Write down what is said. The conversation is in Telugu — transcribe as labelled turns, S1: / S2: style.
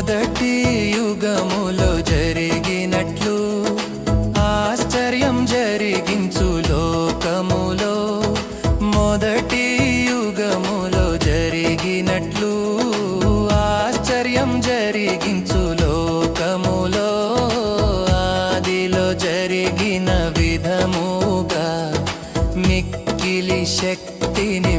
S1: మొదటి యుగములో జరిగినట్లు ఆశ్చర్యం జరిగించు లోకములో. మొదటి యుగములో జరిగినట్లు ఆశ్చర్యం జరిగించు లోకములో. ఆదిలో జరిగిన విధముగా మిక్కిలి శక్తిని